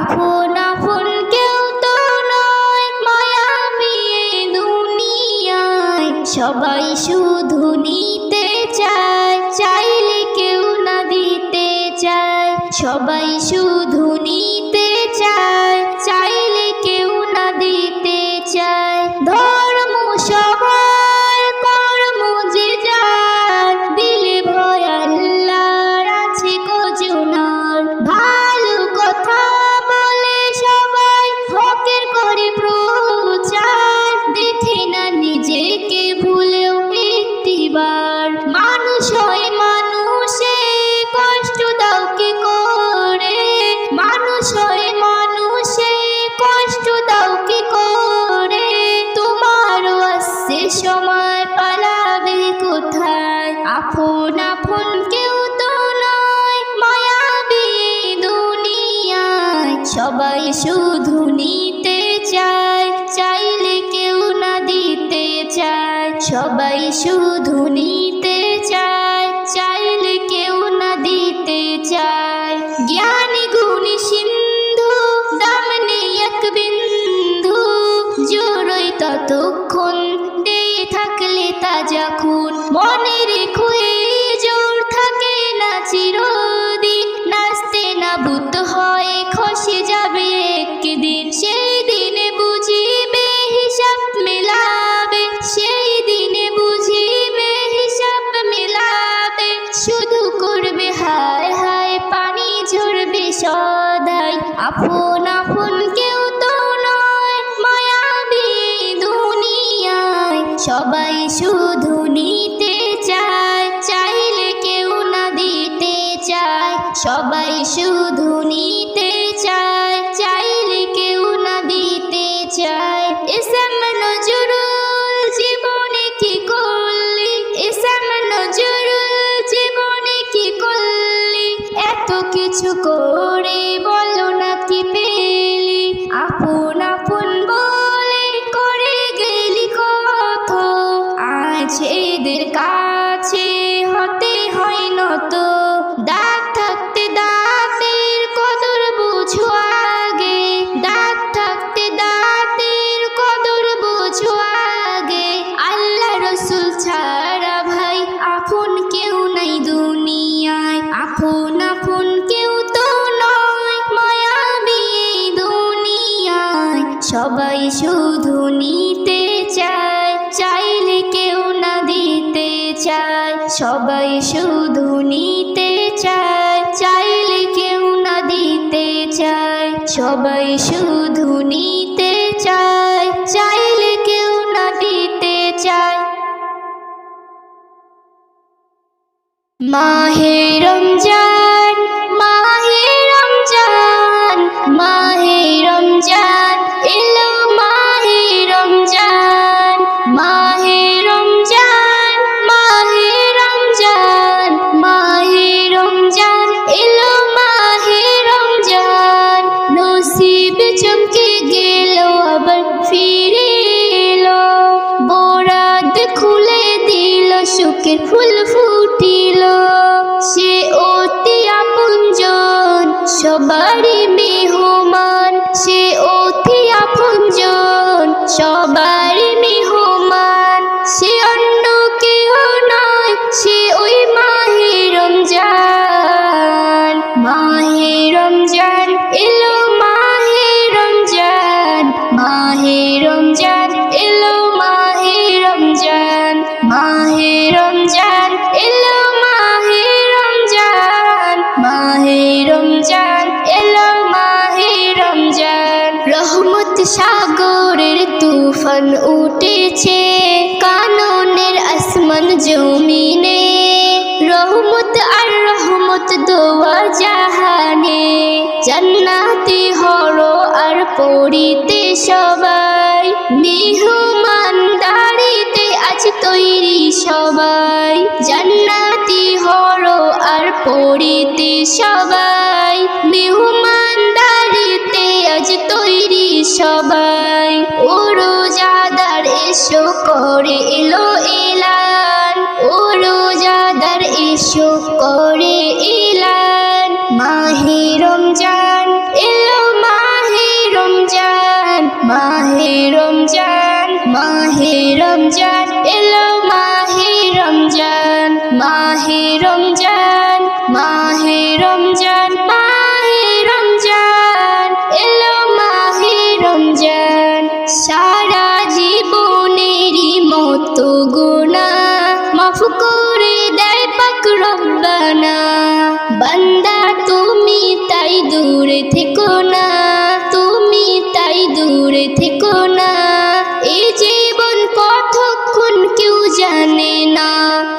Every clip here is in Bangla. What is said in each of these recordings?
এখন আপন কেউ তো নয় মায়াবী দুনিয়ায়। সবাই শুধু নিতে চায়, চাইলে কেউ না দিতে চায়। সবাই শুধু সবাই শুধু নিতে চায় চাইলে কেউ না দিতে চায়। সবাই শুধু সবাই। জান্নাতি হর আর পড়িতে সবাই। মেহমানদারিতে আজ তৈরি সবাই। ও রোজাদার এসো, করে এলো এলান। ও রোজাদার এসো, করে এলো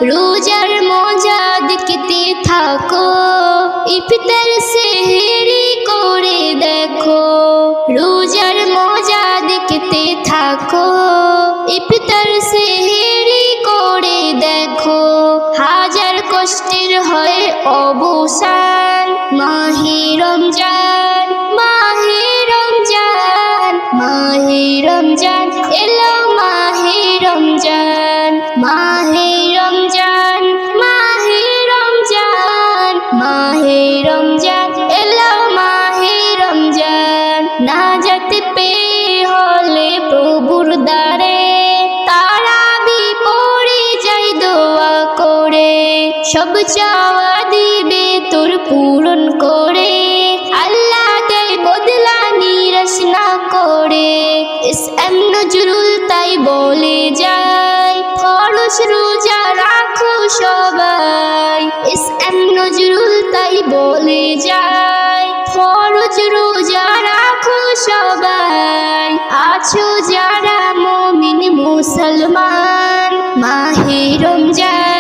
রোজার সব চাওয়া দিবে তোর পূরণ করে। আল্লাহকে বদলা নিরাশ না করে। এস এম নজরুল তাই বলে যায় খরচ রোজা রাখো সবাই। এস এম নজরুল তাই বলে যায়, ফরজ রোজা রাখো সবাই। আছো যারা মমিন মুসলমান, মাহে রমজান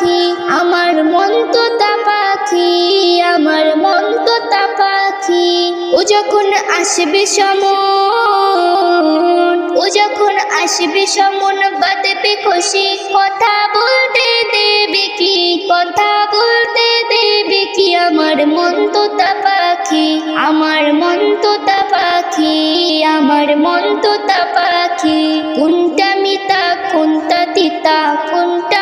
পাখি, আমার মন তোতা পাখি, আমার মন তোতা পাখি। ও যখন আসবে সমন, ও যখন আসবে সমন বাদবে খুশি কথা বলতে দেবে কি? কথা বলতে দেবে কি? আমার মন তোতা পাখি, আমার মন তোতা পাখি, আমার মন তোতা পাখি। কোনটা মিতা কোনটা তিতা, কোনটা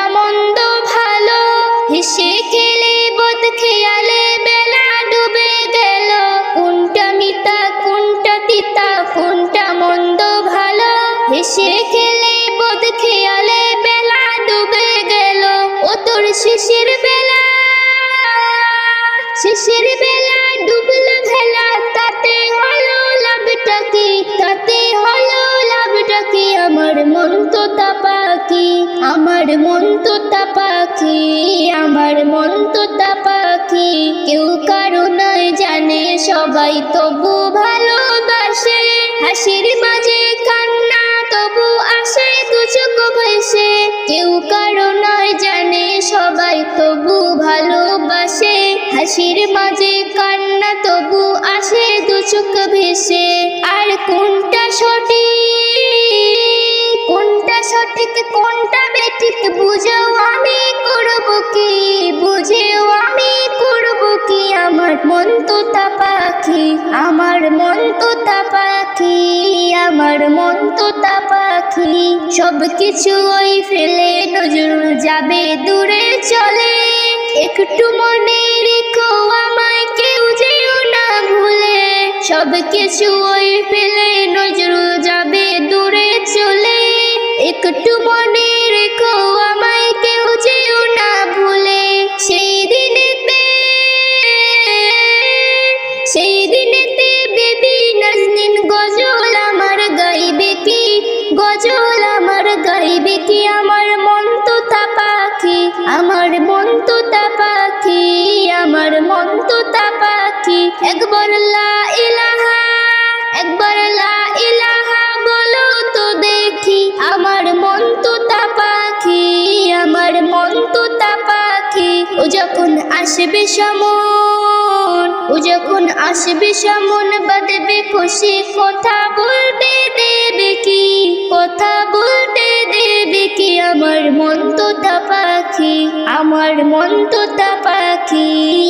হেসে খেলে বোধ খেয়ালে বেলা ডুবে গেল। কোনটা মিতা, কোনটা তিতা, কোনটা মন্দ ভালো? হেসে খেলে বোধ খেয়ালে বেলা ডুবে গেল। ও তোর শেষের বেলা। শেষের বেলা ডুবল ভেলা তাতে হলো লাভটা কি? তাতে হলো লাভটা কি? আমার মন তো পাখি, আমার মন তো পাখি। কেউ কারও নয় জানে, সবাই তবু ভালোবাসে। হাসির মাঝে কান্না তবু আসে দু চোখ ভেসে। কেউ কারও নয় জানে, সবাই তবু ভালোবাসে। হাসির মাঝে কান্না তবু আসে দু চোখ ভেসে। আর কোনটা সঠিক? সঠিক কোনটা বেঠিক আমি করব কি? বুঝেও আমি করব কি? আমার মন তো পাখি, আমার মন তো পাখি, আমার মন তো পাখি। সব কিছু ওই ফেলে নজরুল যাবে দূরে চলে। একটু মনে রেখো আমায় কেউ যেও না ভুলে। সব কিছু ওই ফেলে নজরুল যাবে দূরে চলে। একটু মনে রেখো আমায় কেউ যেও না ভুলে। সেই দিনেতে সেই দিনেতে বেবি নাজনিন গজল আমার গাইবে কি? গজল আমার গাইবে কি? আমার মন তো পাখি, আমার মন তো পাখি, আমার মন তো পাখি। একবার লা আসবে সমন। ও যখন আসবে সমন বাদবে খুশি। কথা বলতে দেবে কি? কথা বলতে দেবে কি? আমার মন তো পাখি। আমার মন তো পাখি।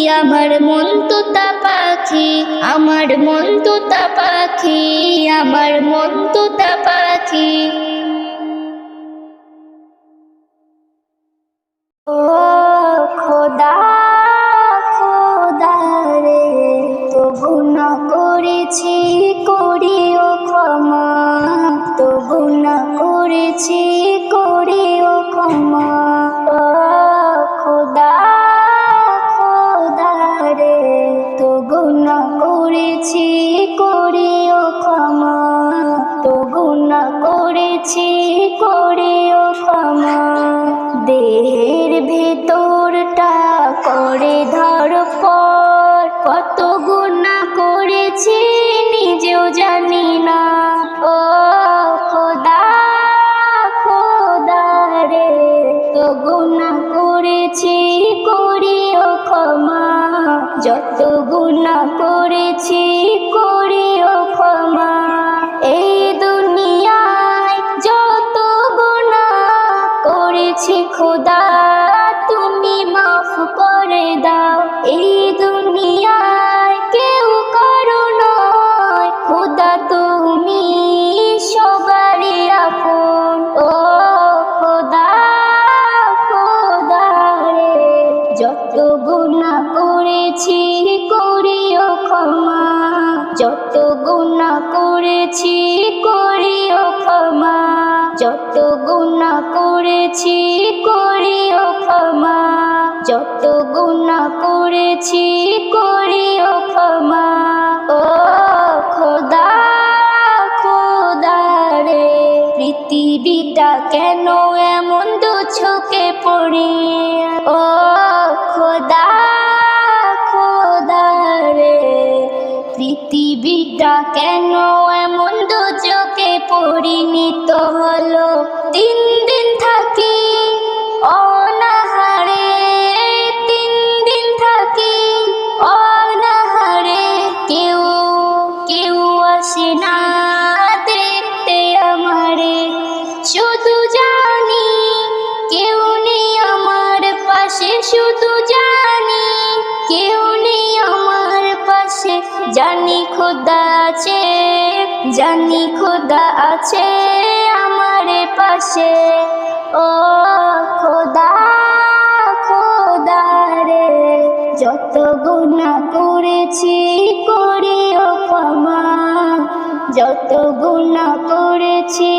আমার মন তো পাখি। আমার মন তো পাখি। আমার মন তো পাখি। করেছি করিও ক্ষমা তবু না করেছি করেছি করিও ক্ষমা। যত গুণা করেছি করিও ক্ষমা। পৃথিবীটা কেন এমন দু পড়ে? ও খোদা খোদা রে, পৃথিবীটা কেন এমন দু চোখে তো হলো তিন দিন জানি খোদা আছে আমার পাশে। ও খোদা খোদা রে, যত গুণা করেছি করিও ক্ষমা। যত গুণা করেছি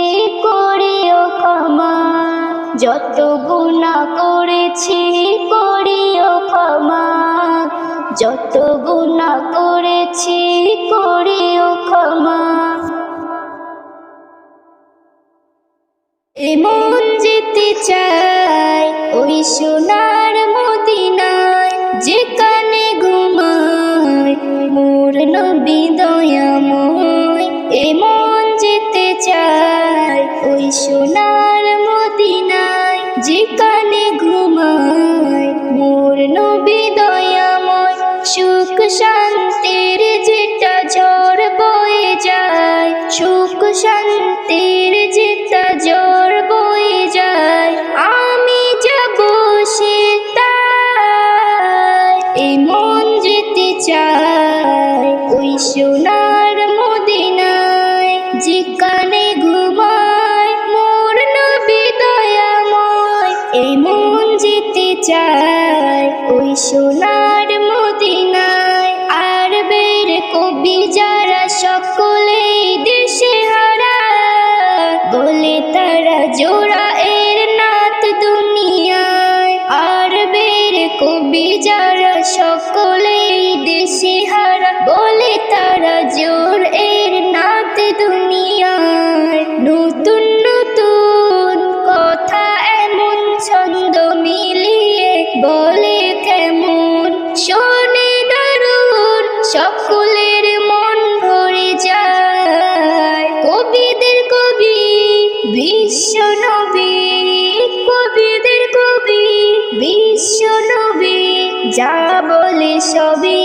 করিও ক্ষমা। যত গুণা করেছি করিও ক্ষমা। যত গুণা করেছি করিও ক্ষমা। এমন যেতে চাই ওই সোনার মদিনায় যেখানে ঘুমায়, মোর নবী দয়াময়। এমন যেতে চাই ওই সোনার সুখ শান্তির যেটা জোর বই যায়। আমি যাব সে তাই এই মন যেতে চায়, ওই সোনার বিশ্ব নবী, যা বলে সবই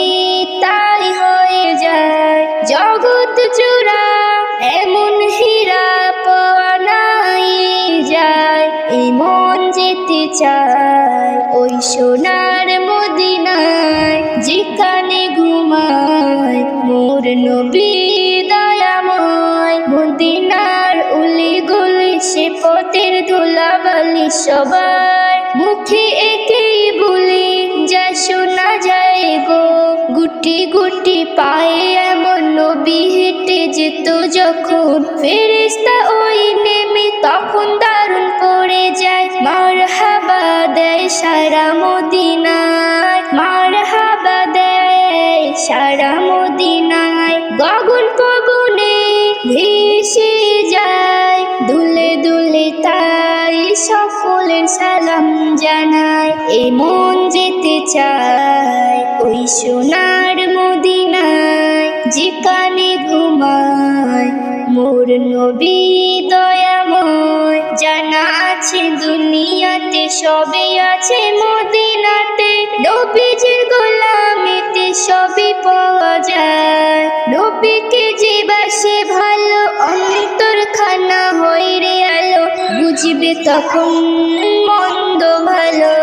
তাই হয়ে যায়। জগৎ জোড়া, এমন হীরা পাওয়া নাই যায়। এই মন যেতে চায় ওই সোনার মদিনায়, যেখানে ঘুমায় মোর নবী দয়াময়। মদিনার উলি গুলি সে পথের ধুলাবালি সবার মুখে গুটি পায়ে এমন নবী হেঁটে যেত যখন। ফেরেস্তা ওই নেমে তখন দারুণ পড়ে যায়। মার হাবা দেয় সারা মদিনায়। মার হাবা দেয় সারা দুলে তাই সকলের সালাম জানায় এ মন যেতে চায় ওই সোনার মদিনায়, যেখানে ঘুমায় মোর নবী দয়াময়। জানা আছে দুনিয়াতে সবে আছে মদিনাতে, নবীজির গোলামিতে সবই পাওয়া যায়। নবীকে যে বাসে ভালো অন্তর খানা হই রে বুঝবে তখন মন্দ ভালো।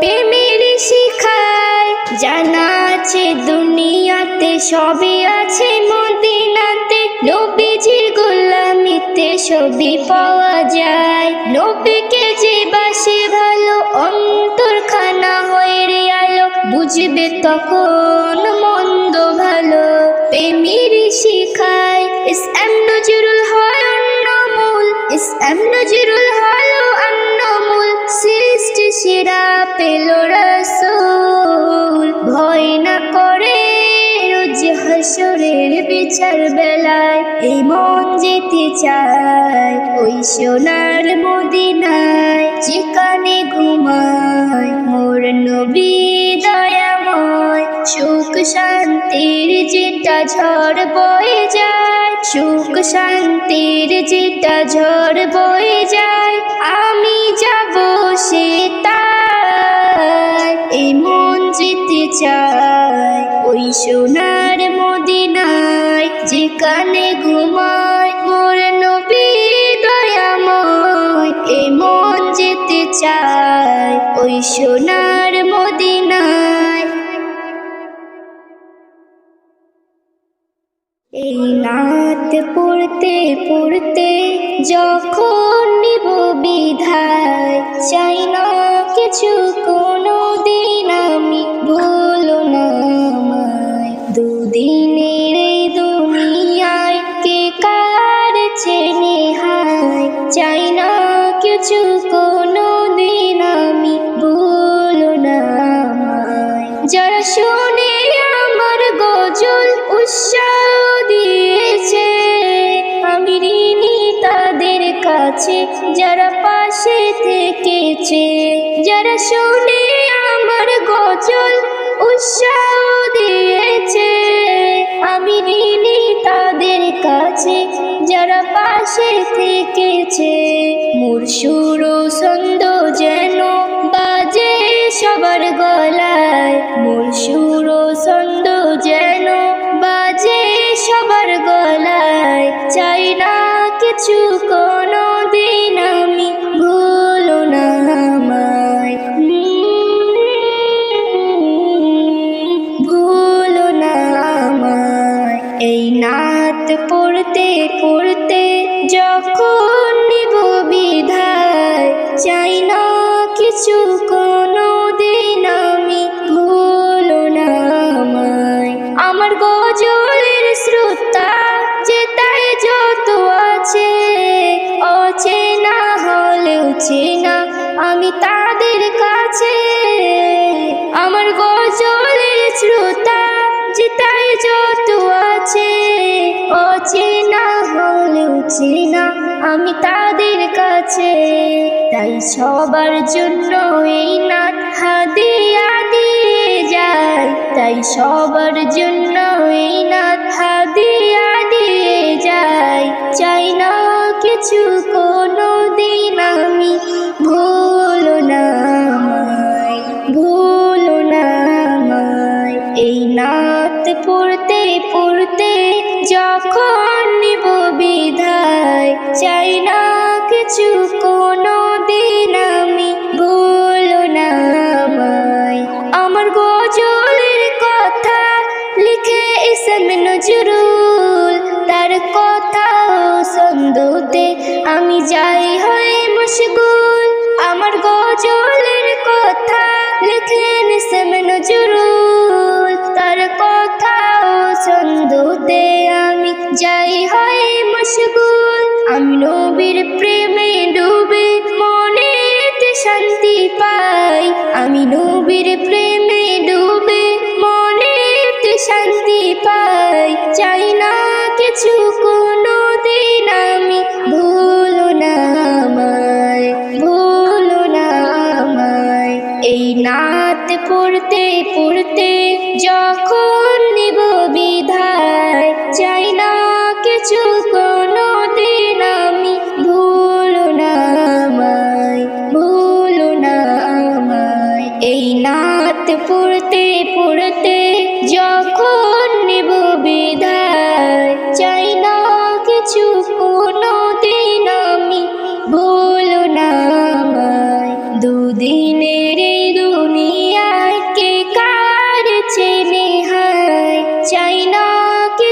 প্রেমের শিখায় জানা আছে দুনিয়াতে সবই আছে, মদিনাতে নবীজির গোলামিতে সবই পাওয়া যায়। নবীকে যে বাসে ভালো, অন্তরখানা হয়ে রে আলো বুঝবে তখন মন্দ ভালো। প্রেমের শিখায় ইস এম বিচার চার বেলায় এই মন যেতে চায়। ওই সোনার মদিনায় যেখানে ঘুমায়, মোর নবী দয়াময়। সুখ শান্তির যেটা ঝড় বয়ে যায়, সুখ শান্তির যেটা ঝড় বয়ে যায়, আমি যাব সে তাই এই মন যেতে চায়। ওই সোনার মদিনায় যেখানে ঘুমায় মোর নবী দয়াময় এই মন যেতে চায় ওই সোনার মদিনায়। এই নাত পড়তে পড়তে যখন নিব বিধায়, চাই না কিছু কোনো দিন দুদিনের এই দুনিয়ায় কে কার চেনে হায়? চাই না কিছু কোনো দিন আমি ভুলো না যারা শুনে আমার গজল উৎসাহ দিয়েছে, আমি ঋণী তাদের কাছে, যারা পাশে থেকেছে। যারা শুনে আমার গজল পাশে থেকেছে। মোর সুর ছন্দ যেন বাজে সবার গলায়। মোর সুর ছন্দ যেন বাজে সবার গলায়। চাই না কিছু কোনো যখন আমি তাদের কাছে, তাই সবার জন্য এই নাথ হাদিয়া দিয়ে যায় তাই সবার জন্য এই নাথ হাদিয়া দিয়ে যায় চাই না কিছু কিছু আমি নবীর প্রেমে ডুবে মনেতে শান্তি পাই। আমি নবীর প্রেমে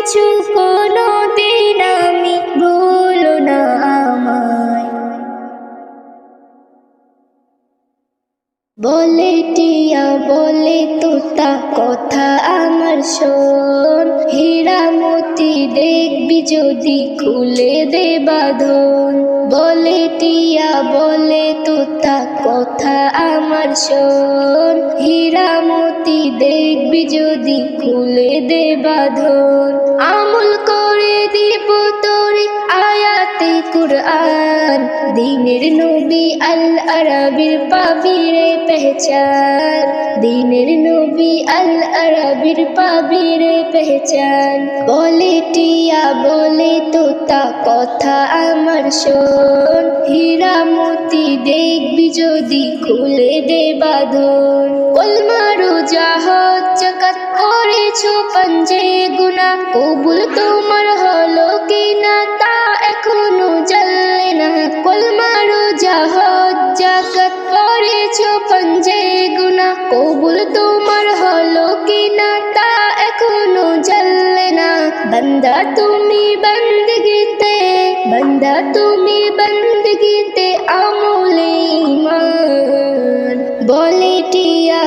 কিছু কোনো দিন আমি ভুলো না আমায়। বলে টিয়া, বলে তোতা, কথা আমার শোন। হীরা মতি দেখবি যদি খুলে দে বাঁধন। বলে টিয়া, বলে তোতা, কথা আমার শোন। হীরা মতি দেখবি যদি খুলে দে বাঁধন। আমল করে দিব তোরে আয়াতে কুরআন। দিনের নবী আল আরবির পাবিরে পেহচান। দিনের নবী আল আরবির পাবিরে পেহচান। বলে টিয়া, বলে তোতা, কথা আমার শোন। হীরা মতি দেখবি যদি খুলে দে বাঁধন। পঞ্জে গুনা কবুল তোমার হলো কি না তা এখনও জানলে না। কলমারু জাহাজ, জাকাত পড়েছ পঞ্জে গুনা কবুল তোমার হলো কি না তা এখনও জানলে না। বন্দা তুমি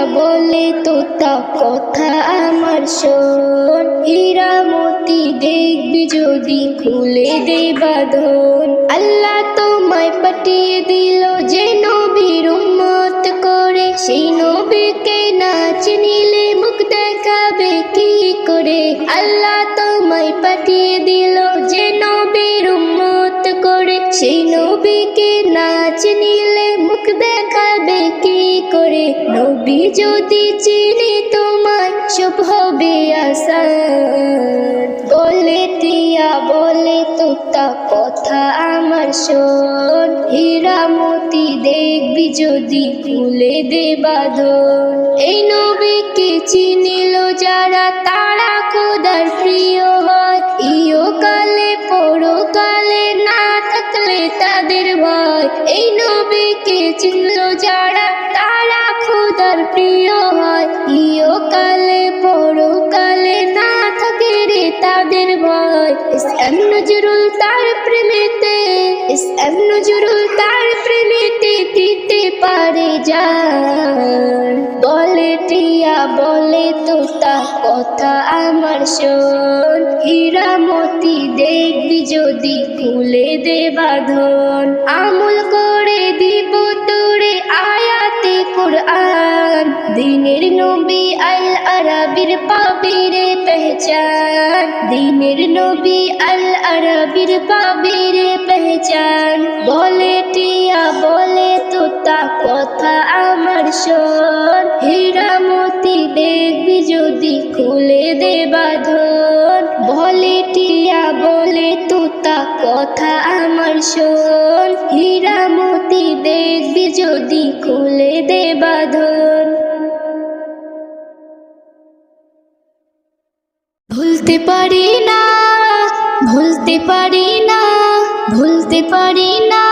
বলে তোতা কথা আমার শোন। হীরা মতি দেখবি যদি খুলে দে বাঁধন। আল্লাহ তোমায় পাঠিয়ে দিল যে নবীর উম্মত করে। সেই নবীকে নাচ নিলে মুখ দেখাবে কি করে? আল্লাহ তোমায় পাঠিয়ে দিল যে নবীর উম্মত করে। সেই নবীকে নাচ নিলে মুখ দেখাবে কি করে নবী যদি চিনি তোমায় সব হবে বলে টিয়া বলে তোতা, কথা আমার শোন। হীরা মতি দেখবি যদি খুলে দে বাঁধন। এই নবীকে চিনিল যারা, তারা খোদার প্রিয় হয়। ইয় কালে পরকালে না থাকলে তাদের ভয়। এই নবীকে চিনল যারা প্রিয় হয় ইয় কালে পরকালে না থাকে রে তাদের ভয়। ইস এম নজরুল তার প্রেমেতে ইস এম নজরুল তার প্রেমেতে দিতে পারে যান বলে টিয়া, বলে তোতা কথা আমার শোন। হীরা মতি দেখবি যদি, খুলে দে বাঁধন। আমল দিনের নবী আল আরবির পাবিরে পেহচান। দিনের নবী আল আরবির পাবিরে পেহচান। বলে টিয়া, বলে তোতা কথা আমার শোন। হীরা মতি দেখবি যদি খুলে দে বাঁধন। বলে টিয়া, বলে তোতা কথা আমার শোন। হীরা মতি দেখবি যদি খুলে দে বাঁধন। ভুলতে পারি না, ভুলতে পারি না, ভুলতে পারি না,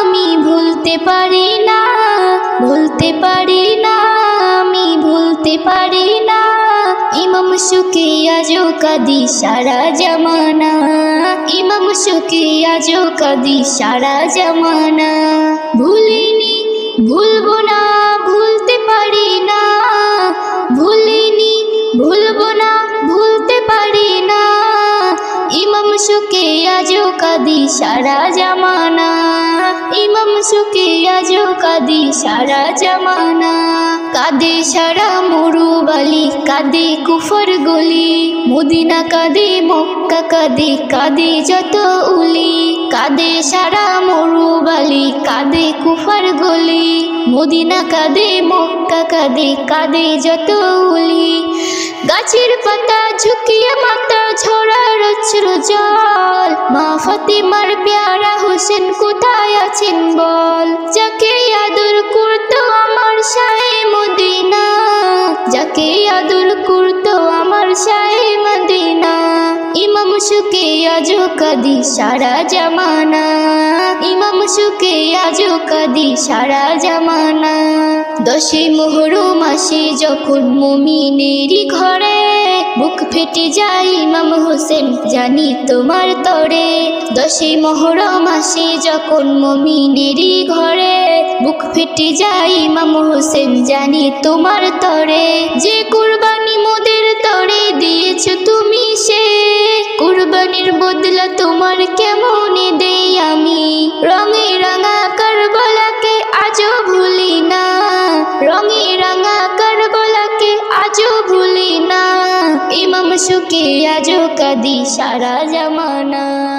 আমি ভুলতে পারি না, ভুলতে পারি না, আমি ভুলতে পারি না। ইমাম সুখে আজো কাদি সারা জামানা, ইমাম সুখে আজো কাদি সারা জামানা। ভুলিনি, ভুলবো না, ভুলতে পারি না সুখে আজো কাদি সারা জামানা। ইমাম সুখে আজো কাদি সারা জামানা। কাদে সারা মরুবালি কাদে কুফর গলি। মদিনা কাদে, মক্কা কাদে কাদে যত উলি। কাদে সারা মরুবালি কাদে কুফর গলি। মদিনা কাদে, মক্কা কাদে কাদে যত উলি। গাছের পাতা ঝুঁকিয়ে মাথা ঝরার জল। মা ফাতিমার পেয়ারা হোসেন কোথায় আছেন বল? যাকে আদর করতো আমার শাহে মদিনা। যাকে আদর করতো আমার শাহে মদিনা। ইমাম সুকে আজো কাদি সারা জামানা। ইমাম সুকে আজো কাদি সারা জামানা। দশে মোহরো মাসে যখন মমিনেরই ঘরে। বুক ফেটে যায় ইমাম হোসেন, জানি তোমার তরে। দশে মোহরো মাসে যখন মমিনেরই ঘরে। বুক ফেটে যায় ইমাম হোসেন, জানি তোমার তরে। যে কুরবানি মোদের তরে দিয়েছ তুমি সে। কুরবানির বদলা তোমার কেমন দেই আমি? রঙে রাঙা কারবলাকে আজও ভুলি না। রঙে রাঙা কারবলাকে আজও ভুলি না। ইমাম সুখে আজো কাদি সারা জামানা ইমাম সুখে আজো কাদি সারা জামানা।